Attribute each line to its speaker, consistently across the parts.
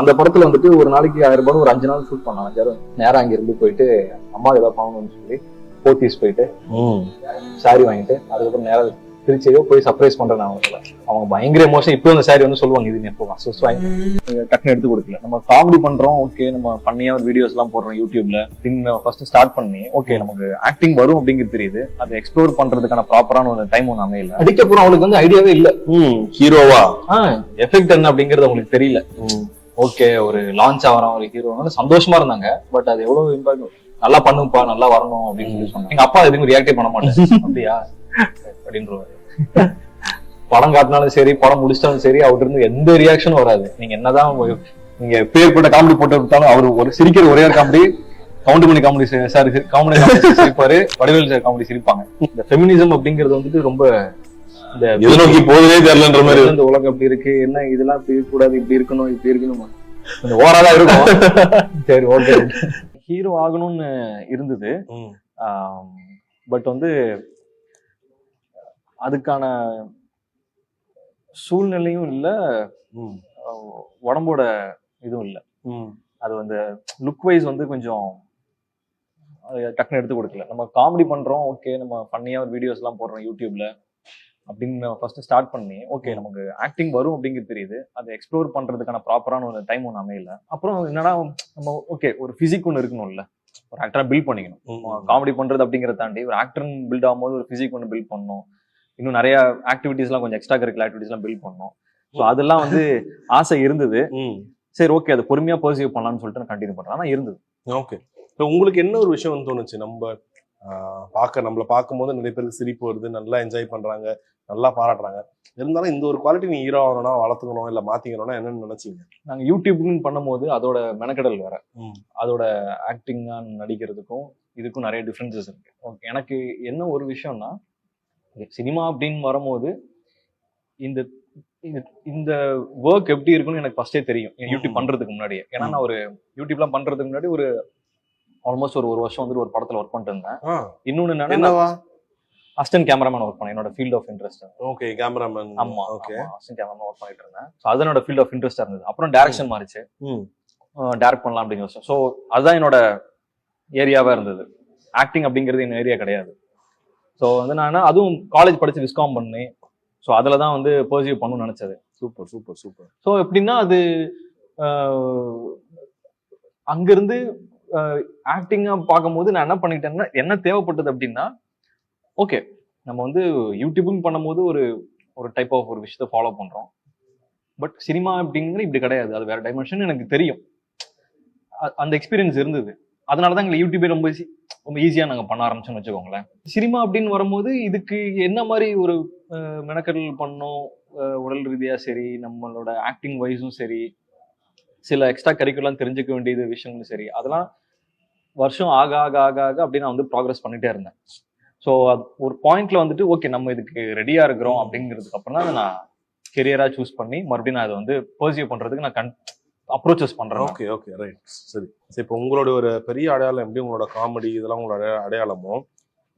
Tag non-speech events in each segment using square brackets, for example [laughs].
Speaker 1: அந்த படத்துல வந்துட்டு ஒரு நாளைக்கு ஆயிரம் ரூபாய் ஒரு அஞ்சு நாள் ஷூட் பண்ணலாம். அஞ்சாயிரம் நேரா அங்க இருந்து போயிட்டு அம்மா ஏதாவது பண்ணணும்னு சொல்லி போத்தீஸ் போயிட்டு சாரி வாங்கிட்டு அதுக்கப்புறம் நேரா திருச்சியோ போய் சர்ப்ரைஸ் பண்றேன் அவங்கள. அவங்க பயங்கர எமோஷன் இப்போ அந்த சாரி வந்து சொல்லுவாங்க இது எப்போ ஃபர்ஸ்ட் வாங்கி டக்குன்னு எடுத்து கொடுக்கல. நம்ம காமெடி பண்றோம் ஓகே நம்ம பண்ணியா வீடியோஸ் எல்லாம் போடுறோம் யூடியூப்ல ஃபர்ஸ்ட் ஸ்டார்ட் பண்ணி ஓகே நமக்கு ஆக்டிங் வரும் அப்படிங்கிறது தெரியுது. அதை எக்ஸ்ப்ளோர் பண்றதுக்கான ப்ராப்பரான ஒரு டைம் ஒன்று அமையல. அடிக்க போறோம் அவளுக்கு வந்து ஐடியாவே இல்ல.
Speaker 2: ஹீரோவா
Speaker 1: எஃபெக்ட் என்ன அப்படிங்கிறது அவங்களுக்கு தெரியல. ஓகே ஒரு லான்ச் ஆகிறான் ஒரு ஹீரோ சந்தோஷமா இருந்தாங்க. பட் அது எவ்வளவு இம்பாக்ட் நல்லா பண்ணுப்பா நல்லா வரணும் அப்படின்னு சொல்லி சொன்னாங்க. எங்க அப்பா எதுவும் ரியாக்டே பண்ண மாட்டேன் அப்படியா? அப்படின்றவாரு. படம் காட்டினாலும் சரி படம் முடிச்சிட்டாலும் சரி அவர்கிட்ட இருந்து எந்த ரியாக்ஷனும் வராது. நீங்க என்னதான் நீங்க பேர் போட்ட காமெடி போட்டு கொடுத்தாலும் அவர் ஒரு சிரிக்கிற ஒரே ஒரு காமெடி கவுண்ட் பண்ணி காமெடி சார் காமெடி காமெடி சிரிப்பாரு வடிவேல் சார் காமெடி சிரிப்பாங்க. இந்த ஃபெமினிசம் அப்படிங்கிறது வந்துட்டு ரொம்ப இந்த
Speaker 2: எது நோக்கி போகுதுனே தெரியலன்ற மாதிரி.
Speaker 1: இந்த உலகம் அப்படி இருக்கு? என்ன இதெல்லாம் இப்படி கூடாது இப்படி இருக்கணும் இப்படி இருக்கணும்? கொஞ்சம் ஓவரா இருக்கும். [laughs] சரி ஓகே ஹீரோ ஆகணும்னு இருந்தது. பட் வந்து அதுக்கான சூழ்நிலையும் இல்ல. உடம்போட இதுவும் இல்ல. அது வந்து லுக் வைஸ் வந்து கொஞ்சம் டக்குன்னு எடுத்து கொடுக்கல. நம்ம காமெடி பண்றோம் ஓகே நம்ம பண்ணியா வீடியோஸ் எல்லாம் போடுறோம் யூடியூப்ல அப்படின்னு ஃபர்ஸ்ட் ஸ்டார்ட் பண்ணி ஓகே நமக்கு ஆக்டிங் வரும் அப்படிங்கிறது தெரியுது. அதை எக்ஸ்ப்ளோர் பண்றதுக்கான ப்ராப்பரான ஒரு டைம் ஒன்று அமையல. அப்புறம் என்னன்னா நம்ம ஓகே ஒரு பிசிக் ஒன்று இருக்கணும்ல. ஒரு ஆக்டரா பில்ட் பண்ணிக்கணும். காமெடி பண்றது அப்படிங்கறத தாண்டி ஒரு ஆக்டர் பில்ட் ஆகும்போது ஒரு பிசிக் ஒன்று பில்ட் பண்ணணும். இன்னும் நிறைய ஆக்டிவிட்டிஸ்லாம் கொஞ்சம் எக்ஸ்ட்ரா கரிக்குலர் ஆக்டிவிட்டிஸ்லாம் பில்ட் பண்ணணும். ஸோ அதெல்லாம் வந்து ஆசை இருந்தது. சரி ஓகே அது பொறுமையா பர்சீவ் பண்ணலாம்னு சொல்லிட்டு நான் கண்டினியூ பண்றேன். ஆனா இருந்தது.
Speaker 2: ஓகே. இப்போ உங்களுக்கு என்ன ஒரு விஷயம் வந்து தோணுச்சு? நம்ம பார்க்க நம்மள பார்க்கும்போது நிறைய பேருக்கு சிரிப்பு வருது நல்லா என்ஜாய் பண்றாங்க நல்லா பாராட்டுறாங்க. இருந்தாலும் இந்த ஒரு குவாலிட்டி நீ ஹீரோ ஆகணும்னா வளர்த்துக்கணும் இல்ல மாத்திக்கணும்னா என்னன்னு நினைச்சீங்க?
Speaker 1: நாங்க யூடியூப்னு பண்ணும்போது அதோட மெனக்கடல் வேற. அதோட ஆக்டிங்கா நடிக்கிறதுக்கும் இதுக்கும் நிறைய டிஃப்ரென்சஸ் இருக்கு. ஓகே எனக்கு என்ன ஒரு விஷயம்னா சினிமா அப்படின்னு வரும்போது இந்த இந்த- ஒர்க் எப்படி இருக்கும்னு எனக்கு ஃபர்ஸ்டே தெரியும். யூடியூப். பண்றதுக்கு முன்னாடியே. ஏன்னா நான் ஒரு யூடியூப்லாம் பண்றதுக்கு முன்னாடி ஒரு ஆல்மோஸ்ட் ஒரு ஒரு வருஷம் வந்து ஒரு படத்துல ஒர்க் பண்ணிட்டு இருந்தேன். இன்னொன்னு
Speaker 2: என்னவா?
Speaker 1: அசிஸ்டன்ட் கேமராமேன் ஒர்க் பண்ணேன். என்னோட field of interest
Speaker 2: okay cameraman
Speaker 1: ஆமா
Speaker 2: ஓகே
Speaker 1: அசிஸ்டன்ட் கேமராமேன் ஒர்க் பண்ணிட்டு இருந்தேன். ஸோ அதனோட ஃபீல்ட் ஆஃப் இன்ட்ரெஸ்டா இருந்தது. அப்புறம் டேரக்ஷன் மாறிச்சு. டேரக்ட் பண்ணலாம் அப்படின்னு யோசிச்சேன். ஸோ அதுதான் என்னோட ஏரியாவா இருந்தது. ஆக்டிங் அப்படிங்கிறது என் ஏரியா கிடையாது. ஸோ வந்து நான் அதுவும் காலேஜ் படிச்சு விஸ்காம் பண்ணி ஸோ அதில் தான் வந்து பர்சீவ் பண்ணணும்னு நினைச்சது.
Speaker 2: Super super super.
Speaker 1: ஸோ எப்படின்னா அது அங்கிருந்து ஆக்டிங்காக பார்க்கும்போது நான் என்ன பண்ணிட்டேன்னா என்ன தேவைப்பட்டது அப்படின்னா ஓகே நம்ம வந்து யூடியூப்னு பண்ணும்போது ஒரு ஒரு டைப் ஆஃப் ஒரு விஷயத்தை ஃபாலோ பண்ணுறோம் பட் சினிமா அப்படிங்கிறது இப்படி கிடையாது. அது வேற டைமென்ஷன் எனக்கு தெரியும். அந்த எக்ஸ்பீரியன்ஸ் இருந்தது. அதனால தான் எங்களை யூடியூபே ரொம்ப ரொம்ப ஈஸியாக நாங்கள் பண்ண ஆரம்பிச்சோம்னு வச்சுக்கோங்களேன். சினிமா அப்படின்னு வரும்போது இதுக்கு என்ன மாதிரி ஒரு மெனக்கடல் பண்ணோம்? உடல் ரீதியாக சரி நம்மளோட ஆக்டிங் வைஸும் சரி சில எக்ஸ்ட்ரா கரிக்குலாம் தெரிஞ்சுக்க வேண்டியது விஷயங்களும் சரி அதெல்லாம் வருஷம் ஆக ஆக ஆக ஆக அப்படி நான் வந்து ப்ராக்ரஸ் பண்ணிட்டே இருந்தேன். ஸோ ஒரு பாயிண்ட்ல வந்துட்டு ஓகே நம்ம இதுக்கு ரெடியா இருக்கிறோம் அப்படிங்கிறதுக்கு அப்புறம் தான் நான் கெரியரா சூஸ் பண்ணி மறுபடியும் நான் அதை வந்து பர்சியூ பண்றதுக்கு நான் கன் அப்ரோச்சஸ் பண்றேன்
Speaker 2: ஓகே ஓகே ரைட் சரி. சரி இப்போ உங்களோட ஒரு பெரிய அடையாளம் எப்படி உங்களோட காமெடி இதெல்லாம் உங்களோட அடையாளமோ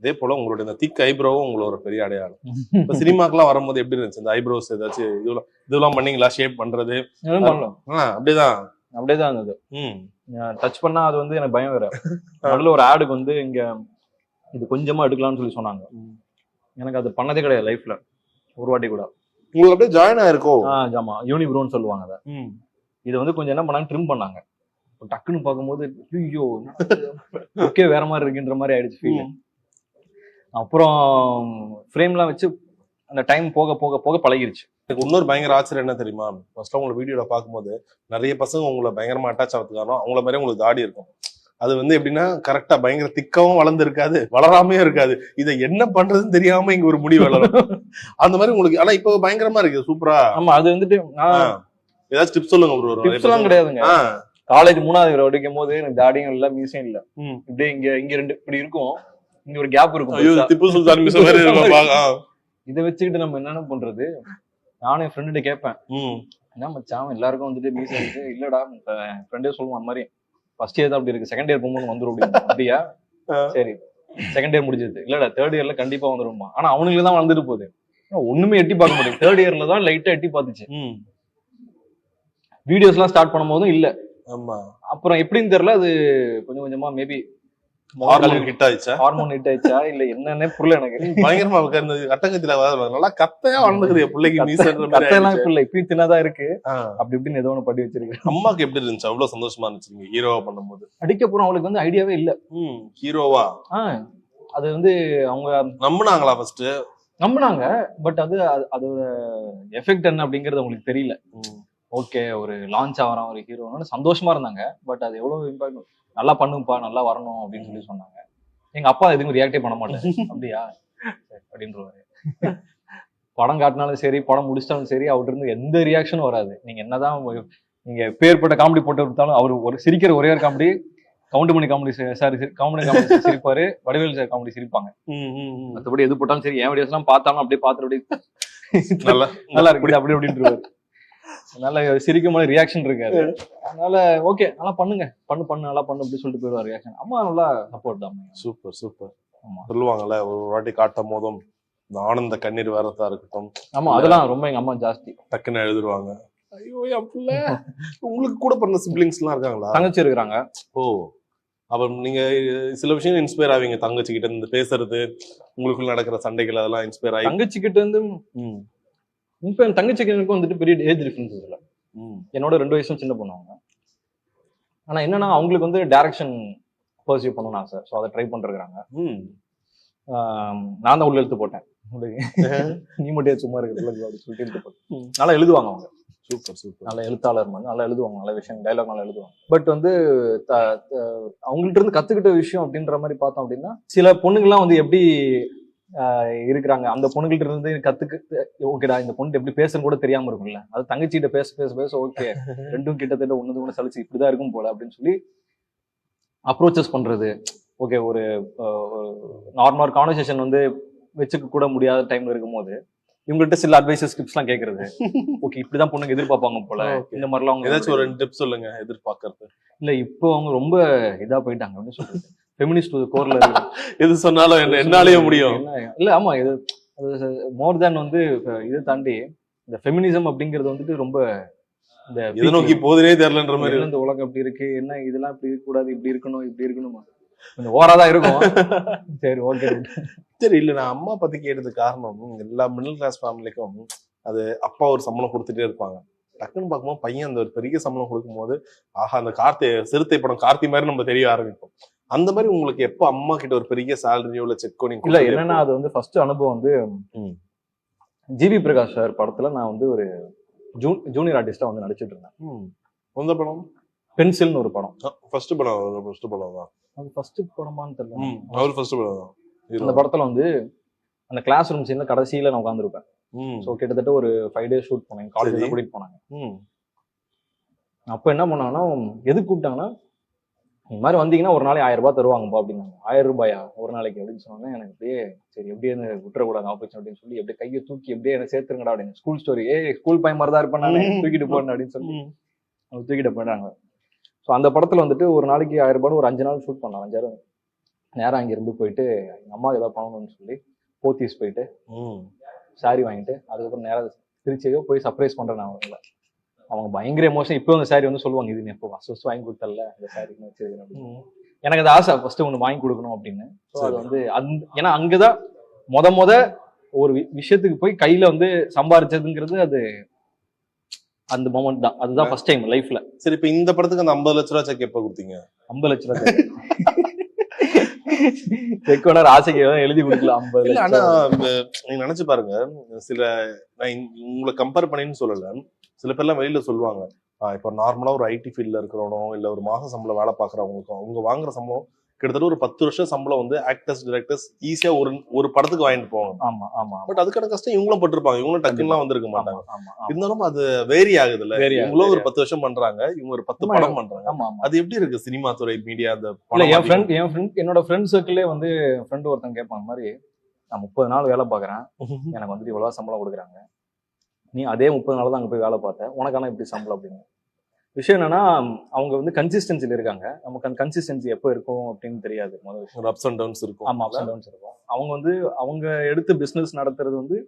Speaker 2: அதே போல உங்களோட இந்த திக் ஐப்ரோவும் உங்களோட ஒரு பெரிய அடையாளம். இப்போ சினிமாக்கெல்லாம் வரும்போது எப்படி இருந்துச்சு? இந்த ஐப்ரோஸ் ஏதாச்சும் இதெல்லாம் இதெல்லாம் பண்ணீங்களா? ஷேப் பண்றது? அப்படிதான்.
Speaker 1: அப்படியே தான் இருந்தது. டச் பண்ணா அது வந்து எனக்கு பயம் வேற. [laughs] நடுவில் ஒரு ஆடுக்கு வந்து இங்க இது கொஞ்சமா எடுக்கலாம்னு சொல்லி சொன்னாங்க. எனக்கு அது பண்ணதே கிடையாது லைஃப்ல ஒரு வாட்டி கூட.
Speaker 2: உங்களுக்கு அப்படியே ஜாயின் ஆயிருக்கோ?
Speaker 1: ஆ ஆமா. யூனிப்ரோன்னு சொல்லுவாங்க அதை. இதை வந்து கொஞ்சம் என்ன பண்ணாங்க? ட்ரிம் பண்ணாங்க. டக்குன்னு பார்க்கும்போது ஐயோ ஓகே வேற மாதிரி இருக்குன்ற மாதிரி ஆயிடுச்சு ஃபீல் அப்புறம் ஃப்ரேம்லாம் வச்சு அந்த டைம் போக போக போக பழகிருச்சு.
Speaker 2: எனக்கு இன்னொரு பயங்கர ஆச்சரியம் என்ன தெரியுமா? ஃபர்ஸ்ட் உங்களை வீடியோல பார்க்கும்போது நிறைய பசங்க உங்களை பயங்கரமா அட்டாச் ஆகிறதுக்கான அவங்கள மாதிரி உங்களுக்கு தாடி இருக்கும். அது வந்து எப்படின்னா கரெக்டா பயங்கர திக்காவும் வளர்ந்து இருக்காது வளராமையும் இருக்காது. இதை என்ன பண்றதுன்னு தெரியாம இங்க ஒரு முடி வளரும். [laughs] அந்த மாதிரி உங்களுக்கு ஆனா இப்போ பயங்கரமா இருக்கு சூப்பரா
Speaker 1: ஆமா அது வந்துட்டு
Speaker 2: ஏதாச்சும் டிப்ஸ் சொல்லுங்க ப்ரோ
Speaker 1: டிப்ஸ் எல்லாம் கிடையாதுங்க. காலேஜ் மூணாவது வரை படிக்கும் போது எனக்கு தாடியும் இல்ல மீசையும் இல்ல. இப்படியே இங்க இங்க ரெண்டு இப்படி இருக்கும். இங்க ஒரு கேப் இருக்கும்.
Speaker 2: திப்பு சுல்தான் மிஸ். [laughs]
Speaker 1: இதை வச்சுக்கிட்டு நம்ம என்னென்ன பண்றது? நானும் என் ஃப்ரெண்டு கேட்பேன். என்ன மச்சான் எல்லாருக்கும் வந்துட்டு மீசை இருக்கு இல்லடா ஃப்ரெண்டே சொல்லுவான் அந்த மாதிரி. ஃபர்ஸ்ட் இயர் தான் அப்படி இருக்கு. செகண்ட் இயர் போகும்போது அப்படின்னு அப்படியா. சரி. செகண்ட் இயர் முடிஞ்சது. இல்லடா தேர்ட் இயர்ல கண்டிப்பா வந்துருமா ஆனா அவனுக்கு தான் வளர்ந்துட்டு போகுது. ஒண்ணுமே எட்டி பார்க்க முடியும் தேர்ட் இயர்ல தான் லைட்டா எட்டி பார்த்துச்சு.
Speaker 2: ம்.
Speaker 1: வீடியோஸ்லாம் ஸ்டார்ட் பண்ணும்போதும் இல்ல.
Speaker 2: ஆமா.
Speaker 1: அப்புறம் எப்படின்னு தெரியல அது கொஞ்சம் கொஞ்சமா மேபி
Speaker 2: ஹிட் ஆயிடுச்சா
Speaker 1: ஹார்மோன் ஹிட் ஆயிடுச்சா இல்ல என்னன்னே புரியல எனக்கு.
Speaker 2: பயங்கரமா இருந்த அட்டகத்தில நல்லா கத்தையா வளர்ந்துக்குது பிள்ளைக்கு மீசன்ற
Speaker 1: கத்தையெல்லாம் இப்பயும் இருக்கு. அப்படி இப்படின்னு ஏதோ ஒண்ணு பண்ணி வச்சிருக்கேன்.
Speaker 2: அம்மாக்கு எப்படி இருந்துச்சு? அவ்வளவு சந்தோஷமா இருந்துச்சு ஹீரோவா பண்ணும்போது.
Speaker 1: அடிக்க போறோம். அவளுக்கு வந்து ஐடியாவே இல்ல.
Speaker 2: ஹீரோவா
Speaker 1: அது வந்து அவங்க
Speaker 2: நம்புனாங்களா ஃபர்ஸ்ட்
Speaker 1: நம்பினாங்க. பட் அது அது- அதோட எஃபெக்ட் என்ன அப்படிங்கறது அவங்களுக்கு தெரியல. ஓகே ஒரு லான்ச் ஆகிறான் ஒரு ஹீரோன்னு சந்தோஷமா இருந்தாங்க. பட் அது எவ்வளவு இம்பாக்ட் நல்லா பண்ணுப்பா நல்லா வரணும் அப்படின்னு சொல்லி சொன்னாங்க. எங்க அப்பா எதுவும் ரியாக்டே பண்ண மாட்டாரு. [laughs] அப்படியா? அப்படின்றவாரு. படம் காட்டினாலும் சரி படம் முடிச்சிட்டாலும் சரி அவர்கிட்ட இருந்து எந்த ரியாக்ஷனும் வராது. நீங்க என்னதான் நீங்க பேர்பட்ட காமெடி போட்டு விட்டாலும் அவர் ஒரு சிரிக்கிற ஒரே ஒரு காமெடி கவுண்ட் பண்ணி காமெடி சார் காமெடி காமெடி சிரிப்பாரு. வடிவேல் சார் காமெடி சிரிப்பாங்க. மற்றபடி எது போட்டாலும் சரி என் வீடியோஸ் எல்லாம் பார்த்தாலும் அப்படியே பார்த்துட்டு அப்படியே
Speaker 2: நல்லா [laughs]
Speaker 1: நல்லா இருக்குது அப்படி அப்படின்ட்டு அதனால சிரிக்கும் போது ரியாக்ஷன் இருக்காது. அதனால ஓகே நல்லா பண்ணுங்க. பண்ணு பண்ணு நல்லா பண்ணு அப்படி சொல்லிட்டு போயிடுவார் ரியாக்ஷன் அம்மா நல்லா சப்போர்ட் தான்
Speaker 2: சூப்பர் சூப்பர்
Speaker 1: ஆமா.
Speaker 2: சொல்லுவாங்கல்ல ஒரு வாட்டி காட்டும் போதும் இந்த ஆனந்த கண்ணீர் வரதா இருக்கட்டும்.
Speaker 1: ஆமா அதெல்லாம் ரொம்ப எங்க அம்மா ஜாஸ்தி.
Speaker 2: டக்குன்னு எழுதுருவாங்க ஐயோ என் புள்ள. [laughs] உங்களுக்கு கூட பிறந்த சிப்ளிங்ஸ் எல்லாம் இருக்காங்களா?
Speaker 1: தங்கச்சி இருக்கிறாங்க.
Speaker 2: ஓ அப்ப நீங்க சில விஷயம் இன்ஸ்பயர் ஆவீங்க தங்கச்சி கிட்ட இருந்து பேசுறது உங்களுக்குள்ள நடக்கிற சண்டைகள் அதெல்லாம் இன்ஸ்பயர் ஆகி.
Speaker 1: தங்கச்சி கிட்ட இருந்து இப்ப என் தங்கச்சிக்கு எனக்கு வந்துட்டு பெரிய ஏஜ் டிஃபரன்ஸ் இல்ல என்னோட ரெண்டு வயசும் சின்ன பண்ணுவாங்க ஆனா என்னன்னா அவங்களுக்கு வந்து டைரக்ஷன் பர்சியூ பண்ணணும் ஆசை. ஸோ அதை ட்ரை பண்ணிருக்காங்க
Speaker 2: ம்.
Speaker 1: நான் தான் உள்ள எழுத்து போட்டேன். [laughs] நீ மட்டும் சும்மா இருக்கிறதுல சொல்லிட்டு எழுத்து போட்டேன். நல்லா எழுதுவாங்க அவங்க.
Speaker 2: Super super.
Speaker 1: நல்ல எழுத்தாளர் மாதிரி நல்லா எழுதுவாங்க. நல்ல விஷயம் டைலாக் நல்லா எழுதுவாங்க. பட் வந்து அவங்கள்ட்ட இருந்து கத்துக்கிட்ட விஷயம் அப்படின்ற மாதிரி பார்த்தோம் அப்படின்னா சில பொண்ணுங்கள்லாம் வந்து எப்படி இருக்கிறாங்க. அந்த பொண்ணுகிட்ட இருந்து கத்துக்க ஓகேடா இந்த பொண்ணு எப்படி பேசணும் கூட தெரியாம இருக்கும்ல. அது தங்கச்சிகிட்ட பேச பேச பேச ஓகே [laughs] ரெண்டும் கிட்டத்தட்ட ஒண்ணு ஒண்ணு சலிச்சு இப்படிதான் இருக்கும் போல அப்படின்னு சொல்லி அப்ரோச்சஸ் பண்றது. ஓகே ஒரு நார்மல் கான்வர்சேஷன் வந்து வச்சுக்க கூட முடியாத டைம்ல இருக்கும்போது இவங்கள்ட்ட சில அட்வைசஸ் டிப்ஸ்லாம் கேக்குறது. [laughs] ஓகே இப்படிதான் பொண்ணுங்க எதிர்பார்ப்பாங்க போல. இந்த மாதிரிலாம் அவங்க
Speaker 2: ஏதாச்சும் ஒரு ரெண்டு டிப்ஸ் சொல்லுங்க எதிர்பார்க்கறது.
Speaker 1: இல்ல இப்போ அவங்க ரொம்ப இதா போயிட்டாங்க அப்படின்னு சொல்றது. ஃபெமினிஸ்ட் கோர்ல
Speaker 2: எது சொன்னாலும் என்ன என்னாலேயே முடியும்.
Speaker 1: இல்ல ஆமா இது மோர் தேன் வந்து இதை தாண்டி இந்த ஃபெமினிசம் அப்படிங்கிறது வந்துட்டு ரொம்ப இந்த
Speaker 2: எதை நோக்கி போகுதுனே தெரியலன்ற மாதிரி
Speaker 1: இந்த உலகம் அப்படி இருக்கு? என்ன இதெல்லாம் இப்படி இருக்க கூடாது இப்படி இருக்கணும் இப்படி இருக்கணும்? கொஞ்சம் ஓராதான் இருக்கும். [laughs] சரி ஓகே
Speaker 2: சரி இல்ல நான் அம்மா பத்தி கேட்டது காரணம் எல்லா மிடில் கிளாஸ் ஃபேமிலிக்கும் அது அப்பா ஒரு சம்பளம் கொடுத்துட்டே இருப்பாங்க. டக்குன்னு பார்க்கும்போது பையன் அந்த ஒரு பெரிய சம்பளம் கொடுக்கும்போது ஆஹா அந்த கார்த்தி சிறுத்தை படம் கார்த்தி மாதிரி நம்ம தெரிய ஆரம்பிப்போம். அந்த மாதிரி உங்களுக்கு எப்ப அம்மா கிட்ட ஒரு பெரிய சேலரியோ இல்ல செக் நீங்க
Speaker 1: இல்ல என்னன்னா அது வந்து ஃபர்ஸ்ட் அனுபவம் வந்து. ஜிவி பிரகாஷ் சார் படத்துல நான் வந்து ஒரு ஜூன் ஜூனியர் ஆர்டிஸ்டா வந்து நடிச்சிட்டு இருந்தேன்.
Speaker 2: எந்த படம்?
Speaker 1: பென்சில்னு ஒரு படம்.
Speaker 2: ஃபர்ஸ்ட் படம் ஃபர்ஸ்ட் படம் தான்.
Speaker 1: அது ஃபர்ஸ்ட் படமான்னு தெரியல.
Speaker 2: அவர் ஃபர்ஸ்ட் படம் தான்.
Speaker 1: அந்த. படத்துல வந்து அந்த கிளாஸ் ரூம் சீன்ல கடைசியில நான் உட்காந்துருப்பேன் ஸோ கிட்டத்தட்ட ஒரு ஃபைவ் டேஸ் ஷூட் பண்ணேன். காலேஜ்ல. கூட்டிட்டு போனாங்க. அப்போ என்ன பண்ணாங்கன்னா எதுக்கு கூப்பிட்டாங்கன்னா இந்த மாதிரி வந்தீங்கன்னா ஒரு நாளைக்கு ஆயிரம் ரூபாய் தருவாங்கப்பா அப்படின்னாங்க. ஆயிரம் ரூபாயா? ஒரு நாளைக்கு அப்படின்னு சொன்னோன்னே எனக்கு அப்படியே சரி எப்படியே விட்டுறக்கூடாது ஆப்பர்ச்சுனிட்டி அப்படின்னு சொல்லி அப்படியே கையை தூக்கி எப்படியே என்ன சேர்த்துருங்கடா அப்படின்னு. ஸ்கூல் ஸ்டோரி ஏ ஸ்கூல் பையன் மாதிரி தான் இருப்பேன் நான் தூக்கிட்டு போறேன் அப்படின்னு சொல்லி. அவங்க தூக்கிட்டு போயிட்டாங்க. ஸோ அந்த படத்துல வந்துட்டு ஒரு நாளைக்கு ஆயிரம் ரூபாய் ஒரு அஞ்சு நாள் ஷூட் பண்ணலாம் அஞ்சாயிரம் நேரம் அங்க இருந்து போயிட்டு எங்க அம்மாவுக்கு ஏதாவது பண்ணணும்னு சொல்லி போத்தீஸ் போயிட்டு. சாரி வாங்கிட்டு அதுக்கப்புறம் நேரம் திருச்சியோ போய் சர்ப்ரைஸ் பண்றேன் நான் அவங்கள. அவங்க பயங்கர எமோஷன் இப்போ அந்த சாரி வந்து சொல்லுவாங்க இது எப்போ ஃபர்ஸ்ட் வாங்கி கொடுத்தல இந்த சாரி வச்சிருக்கேன் அப்படின்னு. எனக்கு அது ஆசை ஃபர்ஸ்ட் ஒன்று வாங்கி கொடுக்கணும் அப்படின்னு. ஸோ அது. வந்து அந்த ஏன்னா அங்கதான் முத முத ஒரு விஷயத்துக்கு போய் கையில வந்து சம்பாரிச்சதுங்கிறது அது அந்த மொமெண்ட் தான். அதுதான் ஃபர்ஸ்ட் டைம் லைஃப்ல
Speaker 2: சரி இப்ப இந்த படத்துக்கு அந்த ஐம்பது லட்ச ரூபா செக் எப்ப கொடுத்தீங்க?
Speaker 1: ஐம்பது லட்ச ரூபாய் செக் வேணா ஆசைக்கு எழுதி கொடுக்கல ஐம்பது
Speaker 2: ஆனா நீங்க நினைச்சு பாருங்க சில நான் உங்களை கம்பேர் பண்ணின்னு சொல்லல. சில பேர்லாம் வெளியில சொல்லுவாங்க இப்ப நார்மலா ஒரு ஐடி ஃபீல்ட்ல இருக்கிறவனோ இல்ல ஒரு மாச சம்பளம் வேலை பாக்குறவங்களுக்கும் அவங்க வாங்குற சம்பளம் கிட்டத்தட்ட ஒரு பத்து வருஷம் சம்பளம் வந்து ஆக்டர்ஸ் டிரெக்டர்ஸ் ஈஸியா ஒரு ஒரு படத்துக்கு வாங்கிட்டு போவாங்க.
Speaker 1: ஆமா ஆமா
Speaker 2: பட் அதுக்கான கஷ்டம் இவங்களும் பட்டிருப்பாங்க இவங்களும் டக்குலாம் வந்திருக்க மாட்டாங்க. இருந்தாலும் அது வேரி
Speaker 1: ஆகுது,
Speaker 2: இவங்களும் ஒரு பத்து வருஷம் பண்றாங்க இவங்க ஒரு பத்து படம் பண்றாங்க. அது எப்படி இருக்கு சினிமா துறை மீடியா அந்த
Speaker 1: இல்ல என் ஃப்ரெண்ட் என் ஃப்ரெண்ட் என்னோட ஃப்ரெண்ட் சர்க்கிளே வந்து ஃப்ரெண்ட் ஒருத்தன் கேட்பான் மாதிரி நான் முப்பது நாள் வேலை பார்க்குறேன்.
Speaker 2: அதிகம். [laughs]
Speaker 1: எனக்கு வந்துட்டு இவ்வளவு சம்பளம் கொடுக்குறாங்க. நீ அதே முப்பது நாள் தான் அங்க போய் வேலை பார்த்த உனக்கான இப்படி சம்பளம் அப்படின்னு. விஷயம் என்னன்னா அவங்க வந்து கன்சிஸ்டன்சில இருக்காங்க. நமக்கு அந்த கன்சிஸ்டன்சி எப்போ இருக்கும் அப்படின்னு தெரியாது. முதல் விஷயம்.
Speaker 2: அப்ஸ் அண்ட் டவுன்ஸ் இருக்கும்.
Speaker 1: ஆமா அப்ஸ் அண்ட் டவுன்ஸ் இருக்கும். அவங்க வந்து அவங்க எடுத்து பிசினஸ் நடத்துறது வந்து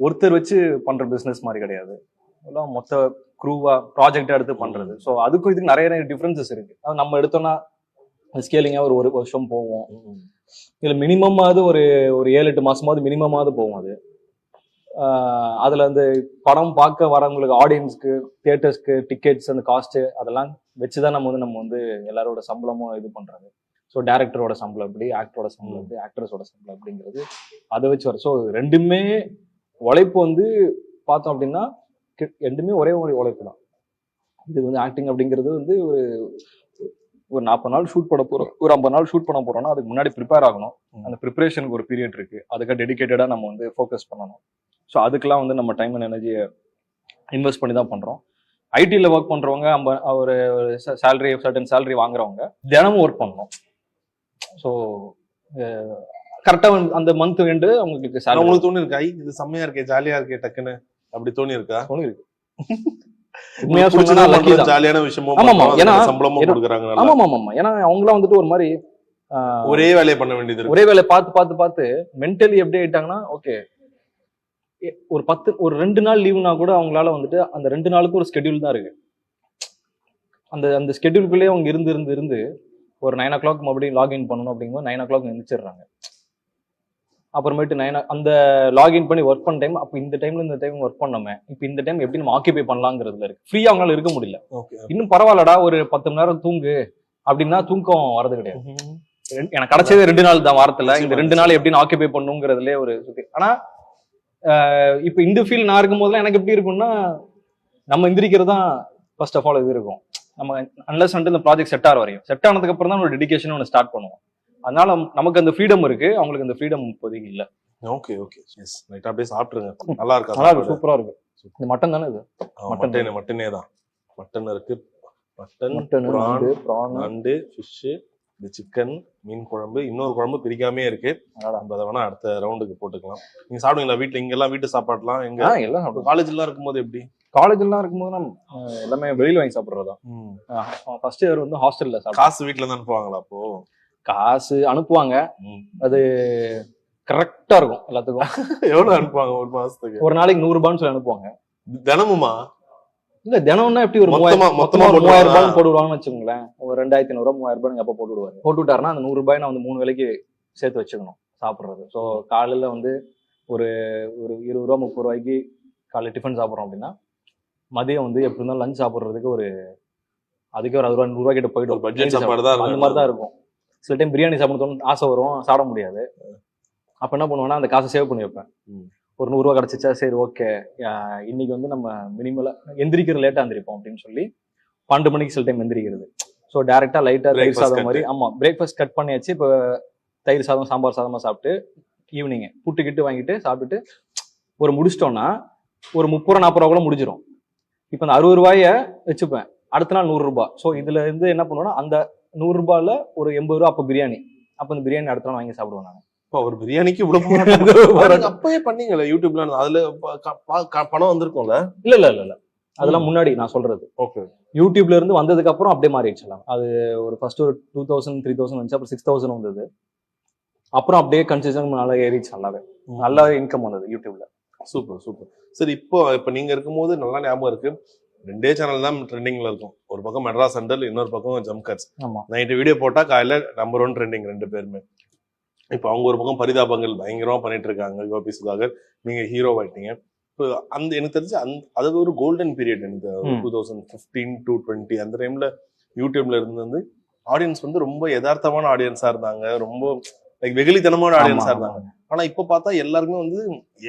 Speaker 1: ஒருத்தர் வச்சு பண்ற பிசினஸ் மாதிரி கிடையாது. எல்லாம் மொத்த குரூவா ப்ராஜெக்ட் எடுத்து பண்றது. ஸோ அதுக்கும் இதுக்கு நிறைய நிறைய டிஃப்ரென்சஸ் இருக்கு. அது நம்ம எடுத்தோம்னா ஸ்கேலிங்கா ஒரு ஒரு வருஷம் போவோம். இதுல மினிமமாவது ஒரு ஒரு ஏழு எட்டு மாசமாவது மினிமமாவது போகும் அது. அதுல அந்த படம் பார்க்க வரவங்களுக்கு ஆடியன்ஸ்க்கு தியேட்டர்ஸ்க்கு டிக்கெட்ஸ் அந்த காஸ்ட் அதெல்லாம் வச்சுதான் நம்ம வந்து நம்ம வந்து எல்லாரோட சம்பளமும் இது பண்றது. ஸோ டேரக்டரோட சம்பளம் எப்படி ஆக்டரோட சம்பளம் எப்படி ஆக்ட்ரஸோட சம்பளம் அப்படிங்கிறது அதை வச்சு வர. ஸோ ரெண்டுமே உழைப்பு வந்து பார்த்தோம் அப்படின்னா ரெண்டுமே ஒரே ஒரு உழைப்பு தான். இது வந்து ஆக்டிங் அப்படிங்கிறது வந்து ஒரு ஒரு நாற்பது நாள் ஷூட் பண்ண போறோம். ஒரு ஐம்பது நாள் ஷூட் பண்ண போறோம்னா அதுக்கு முன்னாடி ப்ரிப்பேர் ஆகணும். அந்த ப்ரிப்பரேஷனுக்கு ஒரு பீரியட் இருக்கு. அதுக்கு டெடிகேட்டடா நம்ம வந்து ஃபோக்கஸ் பண்ணணும். ஸோ அதுக்கெல்லாம் வந்து நம்ம டைம் அண்ட் எனர்ஜியை இன்வெஸ்ட் பண்ணி தான் பண்றோம். ஐடியில் ஒர்க் பண்றவங்க நம்ம ஒரு சேலரி சர்டன் சேலரி வாங்குறவங்க தினமும் ஒர்க் பண்ணணும். ஸோ கரெக்டாக அந்த மந்த் எண்டு அவங்களுக்கு
Speaker 2: உங்களுக்கு தோணி இருக்கா இது செம்மையா இருக்கே ஜாலியா இருக்கே டக்குன்னு. அப்படி தோணி இருக்கா
Speaker 1: இருக்கு உண்மையா சொன்னா தான்.
Speaker 2: ஜாலியான விஷயமும்
Speaker 1: ஆமாமா, ஏன்னா-
Speaker 2: சம்பளமும் கொடுக்குறாங்க நல்லா.
Speaker 1: ஆமா ஆமா ஆமா ஏன்னா அவங்களாம் வந்துட்டு ஒரு மாதிரி
Speaker 2: ஒரே வேலையை பண்ண வேண்டியது
Speaker 1: ஒரே வேலை பார்த்து பார்த்து பார்த்து மென்டலி எப்படி ஆயிட்டாங்கன்னா ஓகே ஒரு பத்து ஒரு ரெண்டு நாள் லீவுனா கூட அவங்களால வந்துட்டு அந்த ரெண்டு நாளுக்கு ஒரு ஸ்கெடியூல் தான் இருக்கு. அந்த அந்த ஸ்கெடியூலுக்குள்ளேயே அவங்க இருந்து இருந்து இருந்து ஒரு நைன் ஓ கிளாக் மறுபடியும் லாகின் பண்ணணும் அப்படிங்கும்போது நைன் ஓ கிளாக் எழுந்திரிச்சிடுறாங்க அப்புறமேட்டு நைன் அந்த லாகின் பண்ணி ஒர்க் பண்ண டைம் அப்போ இந்த டைம்ல இந்த டைம் ஒர்க் பண்ணோமே. இப்போ இந்த டைம் எப்படி நம்ம ஆக்கியபை பண்ணலாங்கிறதுல இருக்கு. ஃப்ரீயா அவங்களால இருக்க முடியல. இன்னும் பரவாயில்லடா ஒரு பத்து மணி நேரம் தூங்கு அப்படின்னா தூக்கம் வரது கிடையாது. எனக்கு கிடைச்சது ரெண்டு நாள் தான் வாரத்துல. இந்த ரெண்டு நாள் எப்படி ஆக்கியபை பண்ணுங்கிறதுலே ஒரு சுத்தி. ஆனா இப்ப இந்த ஃபீல் நான் இருக்கும் போதெல்லாம் எனக்கு எப்படி இருக்கும்னா நம்ம எந்திரிக்கிறது தான் ஃபர்ஸ்ட் ஆஃப் ஆல் இது இருக்கும். நம்ம அன்லஸ் வந்துட்டு இந்த ப்ராஜெக்ட் செட் ஆகிற வரையும். செட் ஆனதுக்கு அப்புறம் தான் ஒரு டெடிகேஷன் ஒன்று ஸ்டார்ட் பண்ணுவோம். அதனால நமக்கு அந்த ஃப்ரீடம் இருக்கு. அவங்களுக்கு அந்த ஃப்ரீடம் இப்போதைக்கு இல்ல.
Speaker 2: ஓகே ஓகே எஸ் ரைட் அப்படியே சாப்பிட்டுருங்க. நல்லா இருக்கா?
Speaker 1: நல்லா இருக்கு? சூப்பரா இருக்கு. இந்த மட்டன் தானே இது? மட்டன்
Speaker 2: மட்டன் தான். மட்டன் இருக்கு. மட்டன்
Speaker 1: மட்டன்
Speaker 2: பிரான்
Speaker 1: ப்ரான்
Speaker 2: நண்டு ஃபிஷ் இந்த சிக்கன் மீன் குழம்பு. இன்னொரு குழம்பு பிரிக்காமே இருக்கு. நம்ம அதை வேணா அடுத்த ரவுண்டுக்கு போட்டுக்கலாம். நீங்க சாப்பிடுவீங்களா வீட்ல? இங்க எல்லாம் வீட்டு சாப்பாடுலாம் எங்க?
Speaker 1: எல்லாம் சாப்பிடுவோம்.
Speaker 2: காலேஜ் எல்லாம் இருக்கும்போது எப்படி?
Speaker 1: காலேஜ் எல்லாம் இருக்கும்போது நம்ம எல்லாமே வெளியில வாங்கி சாப்பிடுறதா ஃபர்ஸ்ட் இயர் வந்து ஹாஸ்டல்ல
Speaker 2: காசு வீட்ல தான் அனுப்புவாங்களா அப்போ?
Speaker 1: காசு அனுப்புவாங்க. அது கரெக்டா இருக்கும் எல்லாத்துக்கும். [laughs]
Speaker 2: எவ்வளவு அனுப்புவாங்க ஒரு மாசத்துக்கு?
Speaker 1: ஒரு நாளைக்கு நூறு ரூபான்னு சொல்லி அனுப்புவாங்க.
Speaker 2: தினமுமா?
Speaker 1: இல்ல தினம்னா எப்படி ஒரு
Speaker 2: மொத்தமா-
Speaker 1: மூவாயிரம்
Speaker 2: மொத்தமா
Speaker 1: ஒரு மூவாயிரம். ரூபாய் போடுவாங்கன்னு வச்சுக்கோங்களேன். ஒரு ரெண்டாயிரத்தி ஐநூறு மூவாயிரம் ரூபாய் நீங்க அப்ப போட்டு விடுவாரு. போட்டு விட்டாருன்னா அந்த நூறு ரூபாய் நான் வந்து மூணு வேலைக்கு சேர்த்து வச்சுக்கணும் சாப்பிடுறது. ஸோ காலையில வந்து ஒரு ஒரு இருபது ரூபா முப்பது ரூபாய்க்கு காலையில டிஃபன் சாப்பிட்றோம் அப்படின்னா மதியம் வந்து எப்படி இருந்தாலும் லஞ்ச் சாப்பிட்றதுக்கு ஒரு அதுக்கே ஒரு அறுபது ரூபா நூறு ரூபாய் கிட்ட போயிட்டு
Speaker 2: பட்ஜெட் சாப்பாடு தான்
Speaker 1: அந்த மாதிரி தான் இருக்கும். சில டைம் பிரியாணி சாப்பிடணும்னு ஆசை வரும் சாப்பிட முடியாது. அப்ப என்ன பண்ணுவேன்னா அந்த காசை சேவ் பண்ணி வைப்பேன். ஒரு நூறுரூவா கிடைச்சிச்சா சரி ஓகே இன்னைக்கு வந்து நம்ம மினிமலா எந்திரிக்கிற லேட்டா எந்திரிப்போம் அப்படின்னு சொல்லி பன்னெண்டு மணிக்கு சில டைம் எந்திரிக்கிறது. ஸோ டேரக்டா லைட்டா தயிர் சாதம். மாதிரி ஆமா பிரேக்ஃபாஸ்ட் கட் பண்ணியாச்சு. இப்போ தயிர் சாதம் சாம்பார் சாதமா சாப்பிட்டு ஈவினிங் புட்டு கிட்டு வாங்கிட்டு சாப்பிட்டுட்டு ஒரு முடிச்சிட்டோம்னா ஒரு முப்பது ரூபா நாற்பது ரூபா கூட முடிஞ்சிடும் இப்போ அந்த அறுபது ரூபாய வச்சுப்பேன். அடுத்த நாள் நூறு ரூபாய் ஸோ இதுல இருந்து என்ன பண்ணுவேன்னா அந்த நூறு ரூபாயில ஒரு எண்பது ரூபா அப்போ பிரியாணி. அப்போ அந்த பிரியாணி அடுத்த நாள் வாங்கி சாப்பிடுவேன் நான்.
Speaker 2: அப்பா, ஒரு பிரியாணிக்கு இவ்வளவு. அப்பவே பண்ணீங்களே யூடியூப்ல அதுல பணம் வந்திருக்கும்ல?
Speaker 1: இல்ல இல்ல இல்ல இல்ல. அதெல்லாம் முன்னாடி நான் சொல்றது.
Speaker 2: ஓகே.
Speaker 1: யூடியூப்ல இருந்து வந்ததுக்கு அப்புறம் அப்படியே மாறிடுச்சு அது ஒரு ஃபர்ஸ்ட் ஒரு டூ தௌசண்ட் த்ரீ தௌசண்ட் வந்துச்சு அப்புறம் சிக்ஸ் தௌசண்ட் வந்தது. அப்புறம் அப்படியே கன்சிஸ்டன் நல்லா ஏறிச்சு நல்லாவே. நல்லா இன்கம் வந்தது யூடியூப்ல
Speaker 2: சூப்பர் சூப்பர். சரி இப்போ இப்ப நீங்க இருக்கும்போது நல்லா ஞாபகம் இருக்கு. ரெண்டே சேனல் தான் ட்ரெண்டிங்ல இருக்கும். ஒரு பக்கம் மெட்ராஸ் சென்டர் இன்னொரு பக்கம் ஜம் கட்ஸ் நைட்டு வீடியோ போட்டா காலையில நம்பர் ஒன் ட்ரெண்டிங் ரெண்டு பேருமே. இப்போ அவங்க ஒரு பக்கம் பரிதாபங்கள் பயங்கரமா பண்ணிட்டு இருக்காங்க கோபி சுதாகர் நீங்க ஹீரோ ஆயிட்டீங்க. இப்போ அந்த எனக்கு தெரிஞ்சு அந்த அது ஒரு கோல்டன் பீரியட்
Speaker 1: ம்.
Speaker 2: Two thousand fifteen to twenty அந்த டைம்ல யூடியூப்ல இருந்து வந்து ஆடியன்ஸ் வந்து ரொம்ப யதார்த்தமான ஆடியன்ஸா இருந்தாங்க. ரொம்ப லைக் வெகுளித்தனமான ஆடியன்ஸா இருந்தாங்க. ஆனா இப்ப பார்த்தா எல்லாருக்குமே வந்து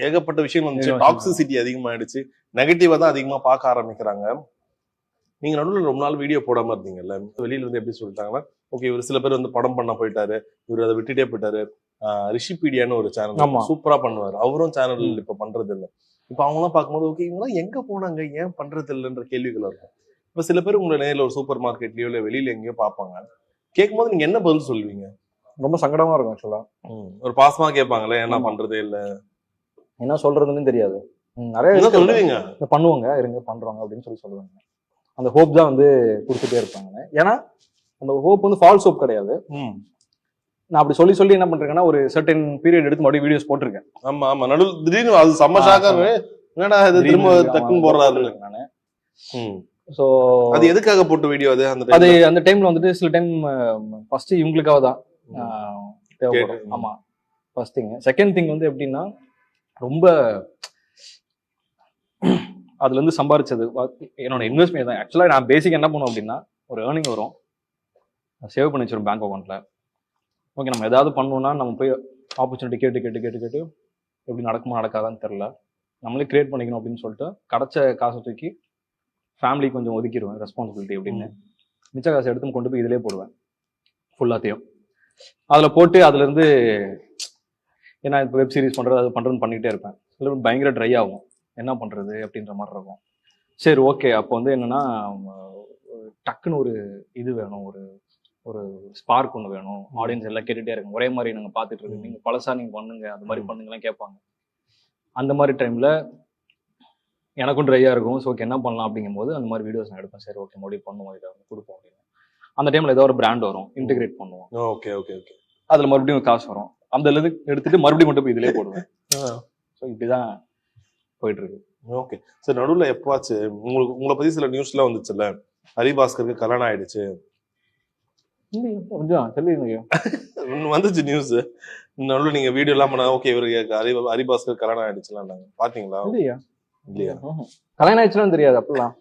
Speaker 2: ஏகப்பட்ட விஷயம் வந்துச்சு. டாக்ஸிசிட்டி அதிகமாயிடுச்சு. நெகட்டிவா தான் அதிகமா பார்க்க ஆரம்பிக்கிறாங்க. நீங்க நடுவில் ரொம்ப நாள் வீடியோ போடாம இருந்தீங்கல்ல? வெளியில இருந்து எப்படி சொல்லிட்டாங்கன்னா ஓகே இவர் சில பேர் வந்து படம் பண்ண போயிட்டாரு. இவர் அதை விட்டுட்டே போயிட்டாரு. ரிஷிபீடியான்னு ஒரு. சேனல் சூப்பரா பண்ணுவாரு. அவரும் சேனல். இப்ப பண்றது இல்ல இப்ப அவங்க எல்லாம் பார்க்கும்போது ஓகே இவங்க எங்க போனாங்க? ஏன் பண்றது இல்லைன்ற கேள்விகள் இருக்கும். இப்ப சில பேர் உங்களை நேரில் ஒரு சூப்பர் மார்க்கெட்லயோ இல்ல வெளியில எங்கேயோ பார்ப்பாங்க. கேட்கும்போது நீங்க என்ன பதில் சொல்லுவீங்க?
Speaker 1: ரொம்ப சங்கடமா இருக்கும் ஆக்சுவலா
Speaker 2: ஒரு பாசமா கேட்பாங்களே என்ன. பண்றதே இல்ல?
Speaker 1: என்ன சொல்றதுன்னு தெரியாது. நிறைய.
Speaker 2: சொல்லுவீங்க?
Speaker 1: பண்ணுவாங்க இருங்க பண்றோங்க அப்படின்னு சொல்லி சொல்லுவாங்க. அந்த ஹோப் தான் வந்து கொடுத்துட்டே இருப்பாங்க. ஏன்னா அந்த ஹோப் வந்து ஃபால்ஸ் ஹோப் கிடையாது. நான் அப்படி சொல்லி சொல்லி என்ன பண்றேன்னா ஒரு சர்டன் பீரியட் எடுத்து மறுபடியும் வீடியோஸ் போட்டிருக்கேன்.
Speaker 2: ஆமா ஆமா. நடுவில் திடீர்னு அது செம்ம
Speaker 1: ஆ,
Speaker 2: ஷாக்காவே என்னடா இது திரும்ப டக்குன்னு போடுறாரு.
Speaker 1: நானு. சோ
Speaker 2: அது எதுக்காக போட்ட வீடியோ அது அந்த
Speaker 1: அது? அந்த டைம்ல வந்துட்டு சில டைம் ஃபர்ஸ்ட் இவங்களுக்காக தான். தேவைப்படும். ஆமா. ஃபர்ஸ்ட் திங் செகண்ட் திங் வந்து எப்படின்னா ரொம்ப அதுல இருந்து சம்பாரிச்சது என்னோட இன்வெஸ்ட்மெண்ட் தான். ஆக்சுவலா நான் பேசிக் என்ன பண்ணுவோம் அப்படின்னா ஒரு ஏர்னிங் வரும். சேவ் பண்ணி வச்சிரும் பேங்க் அக்கௌண்ட்ல ஓகே நம்ம ஏதாவது பண்ணணும்னா நம்ம போய் ஆப்பர்ச்சுனிட்டி கேட்டு கேட்டு கேட்டு கேட்டு எப்படி நடக்குமா நடக்காதான்னு தெரில நம்மளே கிரியேட் பண்ணிக்கணும் அப்படின்னு சொல்லிட்டு கிடைச்ச காசை தூக்கி ஃபேமிலி கொஞ்சம் ஒதுக்கிடுவேன் ரெஸ்பான்சிபிலிட்டி அப்படின்னு. மிச்ச காசை எடுத்து கொண்டு போய் இதிலே போடுவேன். ஃபுல்லாத்தையும் அதில் போட்டு அதுலேருந்து ஏன்னா இப்போ வெப் சீரிஸ் பண்ணுறது அது பண்ணுறதுன்னு பண்ணிகிட்டே இருப்பேன். பேர் பயங்கர ட்ரை ஆகும். என்ன பண்ணுறது அப்படின்ற மாதிரி இருக்கும். சரி ஓகே அப்போ வந்து என்னென்னா டக்குன்னு ஒரு இது வேணும் ஒரு ஒரு ஸ்பார்க் ஒன்று வேணும். ஆடியன்ஸ் எல்லாம் கேட்டுகிட்டே இருக்கும் ஒரே மாதிரி நாங்கள் பார்த்துட்டு இருக்கோம். நீங்கள் பழசா நீங்கள் பண்ணுங்க. அந்த மாதிரி. பண்ணுங்கலாம் கேட்பாங்க. அந்த மாதிரி டைமில் எனக்கும் ட்ரையாக இருக்கும். ஸோ ஓகே என்ன பண்ணலாம் அப்படிங்கும்போது அந்த மாதிரி வீடியோஸ் நான் எடுப்பேன். சரி ஓகே மறுபடியும் பண்ணுவோம். இதை வந்து கொடுப்போம் அப்படின்னு. அந்த டைமில் ஏதோ ஒரு பிராண்ட் வரும் இன்டிகிரேட் பண்ணுவோம்.
Speaker 2: ஓகே ஓகே ஓகே
Speaker 1: அதில் மறுபடியும் காசு வரும். அந்த இது எடுத்துட்டு மறுபடியும் மட்டும் போய் இதிலே போடுவேன். ஸோ இப்படிதான் போயிட்டு இருக்கு
Speaker 2: ஓகே சரி நடுவுல எப்பாச்சு உங்களுக்கு உங்களை பத்தி சில நியூஸ்லாம் வந்துச்சுல்ல? ஹரிபாஸ்கருக்கு கல்யாணம் ஆயிடுச்சு. [laughs] வந்துச்சு? நியூஸ் நடுவுல நீங்க வீடியோ எல்லாம் பண்ண ஓகே இவருக்கு ஹரி ஹரிபாஸ்கர் கல்யாணம் ஆயிடுச்சுலாம் பாத்தீங்களா?
Speaker 1: இல்லையா?
Speaker 2: இல்லையா.
Speaker 1: கல்யாணம் ஆயிடுச்சுன்னு தெரியாது அப்படிலாம்.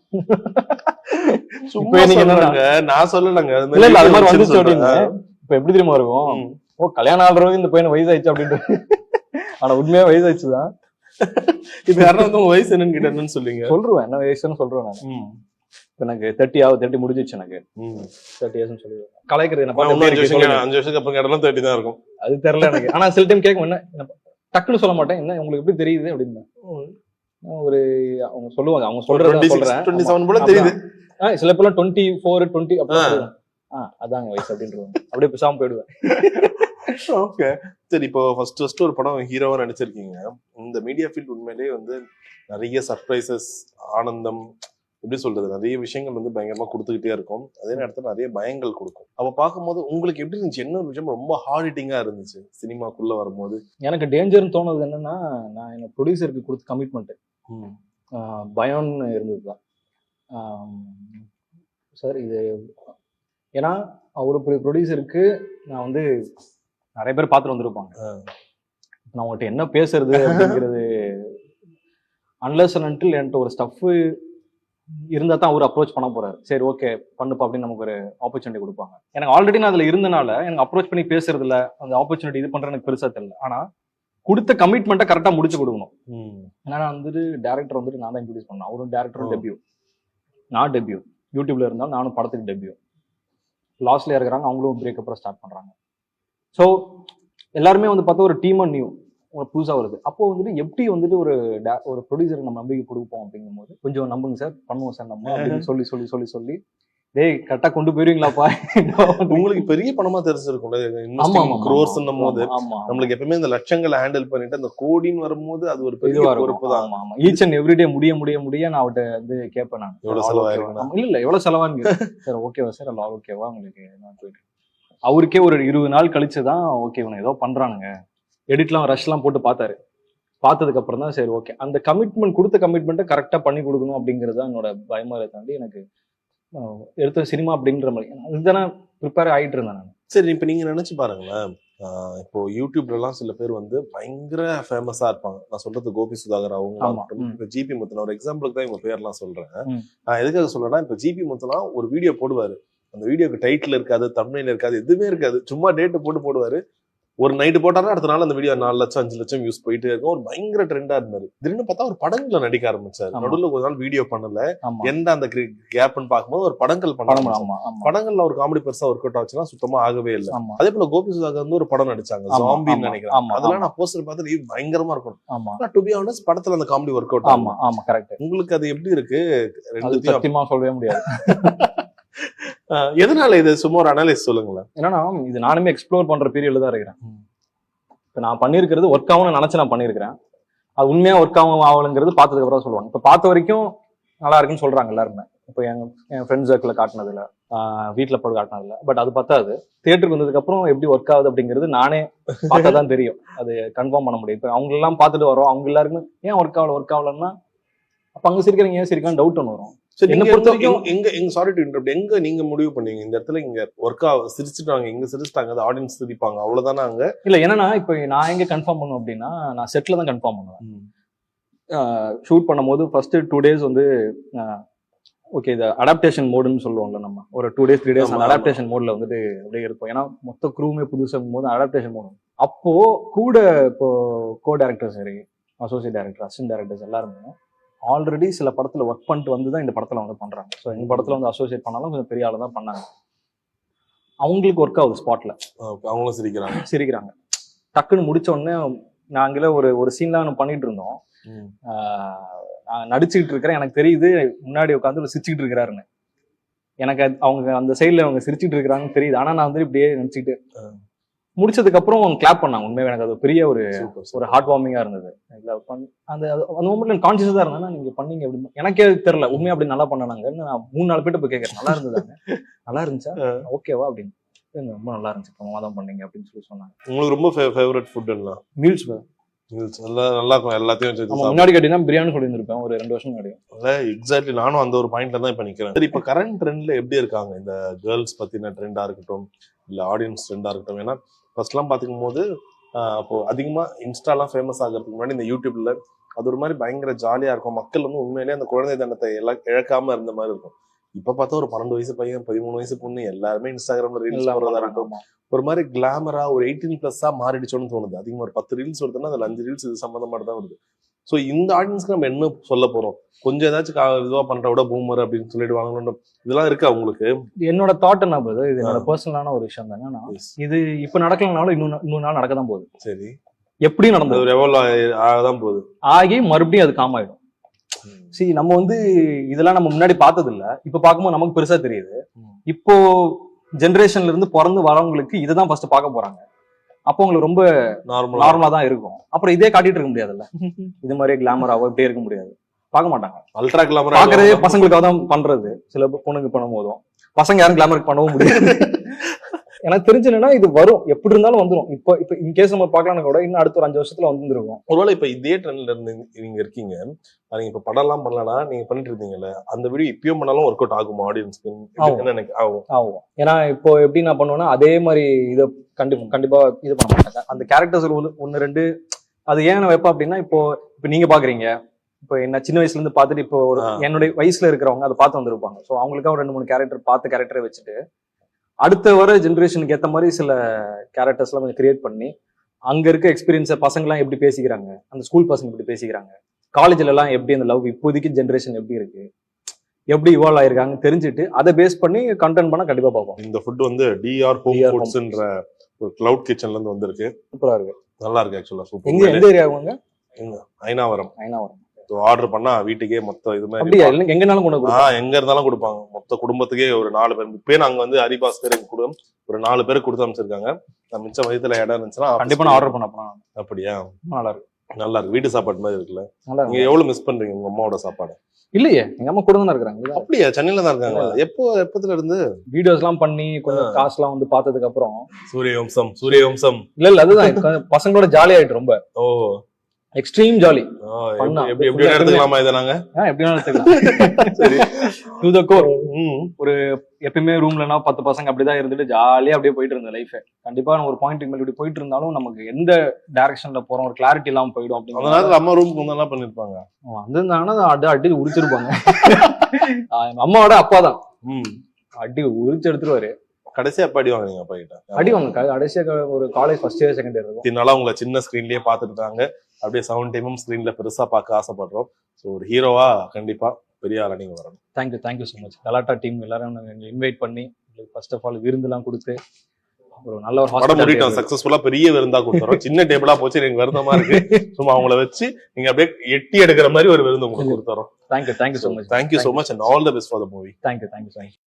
Speaker 2: நான் சொல்லலங்க.
Speaker 1: இல்ல இல்ல அது மாதிரி
Speaker 2: video
Speaker 1: வந்துச்சு
Speaker 2: சொல்றேன்.
Speaker 1: அப்படின்னு. இப்ப எப்படி தெரியுமா இருக்கும். ஓ கல்யாணம் ஆடுறவங்க இந்த பையன் வயசாயிடுச்சு அப்படின்ட்டு. ஆனா உண்மையா வயசாயிடுச்சுதான்
Speaker 2: வந்து உங்க வயசு என்னன்னு கேட்டேன்னு சொல்லுங்க
Speaker 1: சொல்றேன். என்ன வயசுன்னு சொல்றேன் நான். எனக்கு தேர்ட்டி ஆகுது தேர்ட்டி முடிஞ்சிச்சு எனக்கு. தேர்ட்டி இயர்ஸ் சொல்லுவேன் என்ன எப்படி
Speaker 2: அஞ்சு வருஷத்துக்கு அப்புறம் கேட்டாலும் தேர்ட்டி தான் இருக்கும்.
Speaker 1: அது தெரியல எனக்கு. ஆனா சில டைம் கேட்கும் என்ன என்ன டக்குன்னு சொல்ல மாட்டேன். என்ன உங்களுக்கு எப்படி தெரியுது அப்படின்னு. ஒரு அவங்க சொல்லுவாங்க அவங்க சொல்றத சொல்றேன்.
Speaker 2: டுவெண்ட்டி செவன் போல. தெரியுது.
Speaker 1: சில பேர்லாம் டுவெண்ட்டி ஃபோர் டுவெண்ட்டி அப்படி ஆ. அதாங்க வயசு அப்படின்றது அப்படியே பேசாம போயிடுவேன். [laughs]
Speaker 2: ஓகே. சரி இப்போ ஃபர்ஸ்ட் ஃபர்ஸ்ட் ஒரு படம் ஹீரோவா நடிச்சிருக்கீங்க. இந்த மீடியா ஃபீல்ட் உண்மையிலேயே வந்து நிறைய சர்ப்ரைசஸ் ஆனந்தம் எப்படி சொல்றது நிறைய விஷயங்கள் வந்து பயங்கரமா கொடுத்துக்கிட்டே இருக்கும். அதே நேரத்துல நிறைய பயங்கள் கொடுக்கும். அப்ப பார்க்கும்போது உங்களுக்கு எப்படி இருந்துச்சு? என்ன ஒரு விஷயம் ரொம்ப ஹார்ட் ஹிட்டிங்கா இருந்துச்சு? சினிமாக்குள்ள வரும்போது?
Speaker 1: எனக்கு டேஞ்சர்னு தோணுது என்னன்னா நான் என்ன ப்ரொடியூசருக்கு கொடுத்த கமிட்மெண்ட் பயம்னு இருந்தது தான் சார் இது ஏன்னா ஒரு ப்ரொடியூசருக்கு நான் வந்து நிறைய பேர் பார்த்துட்டு வந்திருப்பாங்க. நான் உங்கள்கிட்ட என்ன பேசுறது அப்படிங்கிறது அன்லஸ் அன்டில் என்கிட்ட ஒரு ஸ்டஃப் இருந்தா தான் அவர் அப்ரோச் பண்ண போறாரு. சரி ஓகே பண்ணுப்பா அப்படின்னு நமக்கு ஒரு ஆப்பர்ச்சுனிட்டி கொடுப்பாங்க. எனக்கு ஆல்ரெடி நான் அதுல இருந்தனால எனக்கு அப்ரோச் பண்ணி பேசுறது இல்ல அந்த ஆப்பர்ச்சுனிட்டி இது பண்றது எனக்கு பெருசா தெரியல. ஆனா கொடுத்த கமிட்மெண்ட்டை கரெக்டா முடிச்சு கொடுக்கணும். ஏன்னா நான் வந்துட்டு டேரக்டர் வந்துட்டு நான் தான் இன்ட்ரடியூஸ் பண்ணேன். அவரும் டேரக்டரும். டெபியூ நான் டெபியூ யூடியூப்ல இருந்தாலும் நானும் படத்துக்கு டெபியூ லாஸ்ட்ல இருக்கிறாங்க அவங்களும் பிரேக் அப்புறம் ஸ்டார்ட் பண்றாங்க. ஸோ எல்லாருமே வந்து பார்த்தா ஒரு டீம் நியூ ஒரு புதுசா வருது. அப்போ வந்துட்டு எப்படி வந்துட்டு ஒரு ஒரு ப்ரொடியூசருக்கு நம்ம நம்பிக்கை கொடுப்போம் அப்படிங்கும்போது கொஞ்சம் நம்புங்க சார் பண்ணுவோம் சார் நம்ம சொல்லி சொல்லி சொல்லி சொல்லி டேய் கரெக்டா கொண்டு போயிருவீங்களாப்பா? [laughs]
Speaker 2: உங்களுக்கு பெரிய பணமா
Speaker 1: ஆமா
Speaker 2: க்ரோர்ஸ் போது. நம்மளுக்கு எப்பவுமே இந்த லட்சங்களை ஹேண்டில் பண்ணிட்டு அந்த கோடின்னு வரும்போது அது ஒரு பெரிய பொறுப்பு தான்
Speaker 1: ஆமா ஈச் அண்ட் எவ்ரிடே முடிய முடிய முடிய நான் அவட்ட வந்து கேட்பேன் நான்.
Speaker 2: எவ்வளவு செலவாயிருக்குண்ணா?
Speaker 1: ஆமா, இல்ல இல்ல எவ்வளவு செலவான்னு சார் ஓகேவா சார் அல்ல ஓகேவா உங்களுக்கு நான் போயிட்டு அவருக்கே ஒரு இருபது நாள் கழிச்சு தான் ஓகே இவனை ஏதோ பண்றானுங்க. எடிட்லாம் ரஷ்லாம் போட்டு பார்த்தாரு. பார்த்ததுக்கு அப்புறம் தான் சரி ஓகே அந்த கமிட்மெண்ட் கொடுத்த கமிட்மெண்ட்டை கரெக்டா பண்ணி கொடுக்கணும் அப்படிங்கிறது தான் என்னோட பயமா இதை தாண்டி எனக்கு எடுத்த சினிமா அப்படின்ற மாதிரி. இதுதானே ப்ரிப்பேர் ஆயிட்டு இருந்தேன் நான்.
Speaker 2: சரி இப்ப நீங்க நினைச்சு பாருங்களேன். இப்போ யூடியூப்ல எல்லாம் சில பேர் வந்து பயங்கர ஃபேமஸா இருப்பாங்க. நான் சொல்றது கோபி சுதாகர் அவங்க. இப்ப ஜிபி முத்தனா ஒரு எக்ஸாம்பிளுக்கு தான் இவங்க பேர்லாம் சொல்றேன். நான் எதுக்காக சொல்றேன்னா இப்ப ஜிபி முத்தனா ஒரு வீடியோ போடுவாரு. அந்த வீடியோக்கு டைட்டில் இருக்காது தமிழ்ல இருக்காது எதுவுமே இருக்காது. சும்மா டேட்டு போட்டு போடுவாரு. ஒரு நைட்டு போட்டாருன்னா அடுத்த நாள் அந்த வீடியோ நாலு லட்சம் அஞ்சு லட்சம் வியூஸ் போயிட்டே இருக்கும். ஒரு பயங்கர ட்ரெண்டா இருந்தாரு. திடீர்னு பார்த்தா ஒரு படங்கள்ல நடிக்க ஆரம்பிச்சாரு. நடுவுல ஒரு நாள் வீடியோ பண்ணல. எந்த அந்த கேப்னு பார்க்கும்போது ஒரு படங்கள் பண்ண படங்கள்ல ஒரு காமெடி பெருசா ஒர்க் அவுட் ஆச்சுன்னா சுத்தமா ஆகவே இல்லை. அதே போல கோபி சுதாகர் வந்து ஒரு படம் நடிச்சாங்க. ஜாம்பின்னு நினைக்கிறேன். அதெல்லாம். நான் போஸ்டர் பார்த்து "ஏய், பயங்கரமா இருக்கும். ஆனா டு பி ஆனஸ்ட் படத்துல அந்த காமெடி ஒர்க் அவுட்
Speaker 1: ஆமா ஆமா கரெக்ட்
Speaker 2: உங்களுக்கு அது எப்படி இருக்கு?
Speaker 1: சத்தியமா சொல்லவே முடியாது. [laughs]
Speaker 2: எதனால இது சும்மா ஒரு அனலைஸ் சொல்லுங்களேன்.
Speaker 1: என்னன்னா இது நானுமே எக்ஸ்ப்ளோர் பண்ற பீரியட்ல தான் இருக்கிறேன்.
Speaker 2: இப்போ
Speaker 1: இப்ப நான் பண்ணியிருக்கிறது ஒர்க் ஆகும்னு நினைச்சு நான் பண்ணியிருக்கிறேன். அது உண்மையா ஒர்க் ஆகும் ஆகலைங்கிறது பார்த்ததுக்கு அப்புறம் சொல்லுவாங்க. இப்ப பார்த்த வரைக்கும் நல்லா இருக்குன்னு சொல்றாங்க எல்லாருமே. இப்போ எங்க என் ஃப்ரெண்ட்ஸ் சர்க்கிளில் காட்டினதுல வீட்டில் போய் காட்டினதுல. பட் அது பத்தாது. தியேட்டருக்கு வந்ததுக்கு அப்புறம் எப்படி ஒர்க் ஆகுது அப்படிங்கிறது நானே பார்த்தா தான் தெரியும். அது கன்ஃபார்ம் பண்ண முடியும். இப்போ அவங்க எல்லாம் பார்த்துட்டு வரோம். அவங்க எல்லாருக்கும் ஏன் ஒர்க் ஆகல ஒர்க் ஆகலன்னா அப்போ அங்கே சிரிக்கிறீங்க ஏன் சிரிக்கலாம் டவுட் ஒன்று வரும். என்னை பொறுத்த
Speaker 2: எங்க-
Speaker 1: வரைக்கும்-
Speaker 2: எங்க எங்க சாரி டு இன்டரப்ட் எங்க நீங்க முடிவு பண்ணீங்க? இந்த இடத்துல இங்க ஒர்க் ஆ சிரிச்சுட்டாங்க இங்க சிரிச்சிட்டாங்க அது ஆடியன்ஸ் சிரிப்பாங்க அவ்வளவுதானே அங்க?
Speaker 1: இல்லை என்னன்னா இப்போ நான் எங்க கன்ஃபார்ம் பண்ணுவேன் அப்படின்னா நான் செட்டில் தான் கன்ஃபார்ம் பண்ணுவேன். ஷூட் பண்ணும்போது ஃபர்ஸ்ட் டூ டேஸ் வந்து ஓகே இது அடாப்டேஷன் மோடுன்னு சொல்லுவோம்ல நம்ம. ஒரு டூ டேஸ் த்ரீ டேஸ் அந்த. அடாப்டேஷன் மோட்ல வந்துட்டு அப்படியே இருக்கும். ஏன்னா மொத்த க்ரூமே புதுசாகும் போது அடாப்டேஷன் மோட் அப்போ கூட இப்போ கோ டேரக்டர் சரி அசோசியேட் டேரக்டர் அசிஸ்டன்ட் டேரக்டர்ஸ் எல்லாருமே ஆல்ரெடி சில படத்துல ஒர்க் பண்ணிட்டு வந்து தான் இந்த படத்துல வந்து பண்றாங்க. ஸோ எங்க படத்துல வந்து அசோசியேட் பண்ணாலும் கொஞ்சம் பெரிய ஆளு தான் பண்ணாங்க. அவங்களுக்கு ஒர்க் ஆகுது ஸ்பாட்ல
Speaker 2: அவங்களும் சிரிக்கிறாங்க.
Speaker 1: சிரிக்கிறாங்க. டக்குன்னு முடிச்ச உடனே நாங்களே ஒரு ஒரு சீன்லாம் பண்ணிட்டு இருந்தோம். நான் நடிச்சுக்கிட்டு இருக்கிறேன். எனக்கு தெரியுது முன்னாடி உட்காந்து சிரிச்சுக்கிட்டு இருக்கிறாருன்னு. எனக்கு அவங்க அந்த சைடுல அவங்க சிரிச்சுட்டு இருக்கிறாங்கன்னு தெரியுது. ஆனா நான் வந்து இப்படியே நினைச்சிட்டு
Speaker 2: ஆ.
Speaker 1: முடிச்சதுக்கு அப்புறம் கிளாப் பண்ணாங்க. உண்மையாக எனக்கு அது பெரிய ஒரு. ஒரு ஹார்ட் வார்மிங்கா இருந்தது இல்ல, அந்த அந்த மூமெண்ட்ல கான்சியஸா தான் இருந்தேன். நீங்க பண்ணீங்க அப்படி. எனக்கே தெரியல உண்மையா அப்படி நல்லா பண்ணாங்க நான் மூணு நாலு பேர்ட்ட போய் கேட்கறேன். நல்லா இருந்ததாங்க நல்லா இருந்துச்சா? ஓகேவா அப்படின்னு. "ஏங்க, ரொம்ப நல்லா இருந்துச்சு. பிரமாதம் தான் பண்ணீங்க அப்படின்னு சொல்லி சொன்னாங்க.
Speaker 2: உங்களுக்கு ரொம்ப ஃபேவரட் ஃபுட் என்ன?
Speaker 1: மீல்ஸ்
Speaker 2: நல்லா நல்லா இருக்கும். எல்லாத்தையும் வச்சு
Speaker 1: முன்னாடி கேட்டீங்கன்னா பிரியாணி சொல்லியிருந்திருப்பேன். ஒரு ரெண்டு வருஷம் முன்னாடி.
Speaker 2: எக்ஸாக்ட்லி நானும் அந்த ஒரு பாயிண்ட்ல தான் இப்ப நிக்கிறேன். சரி இப்ப கரண்ட் ட்ரெண்ட்ல எப்படி இருக்காங்க? இந்த கேர்ள்ஸ் பத்தின ட்ரெண்டா இருக்கட்டும் இல்ல ஆடியன்ஸ் ட்ரெண்டா இருக்கட்டும். ஏன்னா ஃபர்ஸ்ட் எல்லாம் பாத்துக்கும் போது ஆஹ் அப்போ அதிகமா இன்ஸ்டாலாம் ஃபேமஸ் ஆகிறதுக்கு முன்னாடி இந்த யூடியூப்ல அது ஒரு மாதிரி பயங்கர ஜாலியா இருக்கும். மக்கள் வந்து உண்மையிலேயே அந்த குழந்தை தனத்தை எல்லாம் இழக்காம இருந்த மாதிரி இருக்கும். இப்ப பார்த்தா ஒரு பன்னெண்டு வயசு பையன் பதிமூணு வயசு பொண்ணு எல்லாருமே இன்ஸ்டாகிராம்ல ரீல்ஸ் போடுறதா. இருக்கட்டும். ஒரு மாதிரி கிளாமரா ஒரு எயிட்டீன் பிளஸ்ஸா மாறிடுச்சோன்னு தோணுது. அதிகமா ஒரு பத்து ரீல்ஸ் வருதுன்னா அதுல அஞ்சு ரீல்ஸ் இது சம்பந்தமாட்டு தான் வருது. ஸோ இந்த ஆடியன்ஸ்க்கு நம்ம என்ன சொல்ல போறோம்? கொஞ்சம் ஏதாச்சும் கா- இதுவா பண்ற விட பூமர் அப்படின்னு சொல்லிட்டு வாங்கணும் இதெல்லாம் இருக்கா உங்களுக்கு?
Speaker 1: என்னோட தாட் என்ன போகுது இது என்னோட பர்சனலான ஒரு விஷயம் தான். என்னன்னா இது இப்ப நடக்கலனாலும் இன்னும் இன்னொரு நாள் நடக்க தான் போகுது.
Speaker 2: சரி.
Speaker 1: எப்படியும் நடந்தது.
Speaker 2: எவ்வளோ ஆகதான் போகுது.
Speaker 1: ஆகி மறுபடியும் அது காம் ஆயிடும். சி நம்ம வந்து இதெல்லாம் நம்ம முன்னாடி பார்த்தது இல்ல இப்ப பார்க்கும்போது நமக்கு பெருசா தெரியுது. இப்போ ஜெனரேஷன்ல இருந்து பிறந்து வரவங்களுக்கு இதுதான் ஃபர்ஸ்ட் பார்க்க போறாங்க. அப்போ உங்களுக்கு ரொம்ப
Speaker 2: நார்மலா
Speaker 1: நார்மலா தான் இருக்கும். அப்புறம் இதே காட்டிட்டு இருக்க முடியாதுல்ல? இது மாதிரியே கிளாமராவோ இப்படியே இருக்க முடியாது. பார்க்க மாட்டாங்க.
Speaker 2: அல்ட்ரா கிளாமரா
Speaker 1: பாக்குறதே பசங்களுக்காக தான் பண்றது. சில பொண்ணுங்க பண்ணும் போதும் பசங்க யாரும் கிளாமர் பண்ணவும் முடியாது. [laughs] எனக்கு தெரிஞ்சு என்னன்னா இது வரும். எப்படி இருந்தாலும் வந்துரும். இப்போ இப்போ இன்கேஸ் நம்ம பார்க்கலாம்னு கூட இன்னும் அடுத்த ஒரு அஞ்சு வருஷத்துல வந்துருக்கும்
Speaker 2: ஒருவேளை இப்ப இதே ட்ரெண்ட்ல இருந்து நீங்க இருக்கீங்க. நீங்க இப்ப படம் எல்லாம் பண்ணலனா நீங்க பண்ணிட்டு இருந்தீங்கல்ல அந்த வீடியோ இப்பயும் பண்ணாலும் ஒர்க் அவுட் ஆகுமா ஆடியன்ஸ்க்கு எனக்கு ஆகும்.
Speaker 1: ஆகும். ஏன்னா இப்போ எப்படி நான் பண்ணுவேன்னா அதே மாதிரி இதை கண்டிப்பா கண்டிப்பா இது பண்ண மாட்டாங்க அந்த கேரக்டர்ஸ் ஒன்று ரெண்டு அது ஏன் நான் வைப்பேன் அப்படின்னா இப்போ இப்போ நீங்க பாக்குறீங்க. இப்போ என்ன சின்ன வயசுல இருந்து பார்த்துட்டு இப்போ ஒரு. என்னுடைய வயசுல இருக்கிறவங்க அதை பார்த்து வந்திருப்பாங்க. ஸோ அவங்களுக்காக ரெண்டு மூணு கேரக்டர் பார்த்த கேரக்டரை வச்சுட்டு அடுத்த வர ஜென்ரேஷனுக்கு ஏற்ற மாதிரி சில கேரக்டர்ஸ்லாம் கொஞ்சம் கிரியேட் பண்ணி அங்க இருக்க எக்ஸ்பீரியன்ஸை பசங்கலாம் எப்படி பேசிக்கிறாங்க? அந்த ஸ்கூல் பசங்க எப்படி பேசிக்கிறாங்க? காலேஜ்ல எல்லாம் எப்படி அந்த லவ் இப்போதைக்கு ஜென்ரேஷன் எப்படி இருக்கு? எப்படி இவால்வ் ஆயிருக்காங்கன்னு தெரிஞ்சுட்டு அதை பேஸ் பண்ணி கண்டென்ட் பண்ண கண்டிப்பா பார்ப்போம்.
Speaker 2: இந்த ஃபுட் வந்து டிஆர் ஹோம் ஃபுட்ஸ்ன்ற ஒரு கிளவுட் கிச்சன்ல இருந்து வந்திருக்கு.
Speaker 1: சூப்பரா இருக்கு.
Speaker 2: நல்லா இருக்கு ஆக்சுவலா
Speaker 1: எங்க
Speaker 2: சூப்பர்
Speaker 1: எந்த ஏரியாவுங்க
Speaker 2: ஐநாவரம்
Speaker 1: ஐநாவரம்
Speaker 2: ஆர்டர் பண்ணா வீட்டுக்கே மொத்தம் இது மாதிரி
Speaker 1: எங்கனாலும் கொண்டு
Speaker 2: ஆஹ் எங்க இருந்தாலும் கொடுப்பாங்க. மொத்த குடும்பத்துக்கே ஒரு நாலு பேர். இப்பயே நாங்க வந்து ஹரிபாஸ் பேர் எங்க குடும்பம் ஒரு நாலு பேருக்கு கொடுத்து அமைச்சிருக்காங்க மிச்ச வயதுல இடம் இருந்துச்சுன்னா
Speaker 1: கண்டிப்பா ஆர்டர் பண்ண போறேன்
Speaker 2: அப்படியா?
Speaker 1: நல்லா இருக்கு.
Speaker 2: நல்லா இருக்கு. வீட்டு சாப்பாடு மாதிரி இருக்குல்ல. நீங்க எவ்வளவு மிஸ் பண்றீங்க உங்க அம்மாவோட சாப்பாடு?
Speaker 1: இல்லையே. எங்க அம்மா கூட தான் இருக்கிறாங்க
Speaker 2: அப்படியா? சென்னையில தான் இருக்காங்க. எப்போ எப்பத்துல இருந்து?
Speaker 1: வீடியோஸ் எல்லாம் பண்ணி கொஞ்சம் காசுலாம் வந்து பார்த்ததுக்கு அப்புறம்
Speaker 2: சூரிய வம்சம் சூரிய வம்சம்.
Speaker 1: இல்ல இல்ல அதுதான். பசங்களோட ஜாலி ஆயிட்டு ரொம்ப.
Speaker 2: ஓ.
Speaker 1: Extreme jolly.
Speaker 2: எப்படி எப்படி எடுத்துக்கலாமா இதை நாங்க?
Speaker 1: எப்படி எடுத்துக்கலாம். [laughs]
Speaker 2: சரி.
Speaker 1: டு த கோர்
Speaker 2: ம்.
Speaker 1: எப்பயுமே ரூம்லனா பத்து பசங்க அப்படிதான் இருந்துட்டு ஜாலியா அப்படியே போயிட்டு இருந்த லைஃப் கண்டிப்பா ஒரு பாயிண்ட் மேல இப்படி போயிட்டு இருந்தாலும் நமக்கு எந்த டைரக்ஷன்ல போறோம் ஒரு கிளாரிட்டி இல்லாம போயிடும்
Speaker 2: நேரத்துல அம்மா ரூம் வந்தா பண்ணிருப்பாங்க?
Speaker 1: வந்திருந்தாங்கன்னா அடி அடி உரிச்சிருப்பாங்க. [laughs] அம்மாவோட அப்பா தான். அடி உரிச்சு எடுத்துருவாரு.
Speaker 2: கடைசியா அப்பா அடி வாங்குனீங்க அப்பா கிட்ட?
Speaker 1: அடி வாங்க கடைசியா ஒரு college first year second year இருக்கும்.
Speaker 2: இதனால உங்களை சின்ன ஸ்கிரீன்லயே பாத்துட்டு இருக்காங்க. அப்படியே செவன் டைமும் ஸ்கிரீன்ல பெருசா பார்க்க ஆசைப்படுறோம். ஸோ ஒரு ஹீரோவா கண்டிப்பா பெரிய ஆளா நீங்க வரணும்.
Speaker 1: Thank you thank you so much Galatta team எல்லாரும் இன்வைட் பண்ணி ஃபர்ஸ்ட் ஆஃப் ஆல் விருந்துலாம் கொடுத்து ஒரு நல்ல ஒரு
Speaker 2: படம் முடிட்டோம். சக்சஸ்ஃபுல்லா பெரிய விருந்தா கொடுத்துறோம். சின்ன டேபிளா போச்சு எனக்கு வருத்தமா இருக்கு. சும்மா அவங்கள வச்சு நீங்க அப்படியே எட்டி எடுக்கிற மாதிரி ஒரு விருந்து உங்களுக்கு கொடுத்துறோம்.
Speaker 1: Thank you thank you so much
Speaker 2: thank you so much and all the best for the movie
Speaker 1: thank you thank you thank you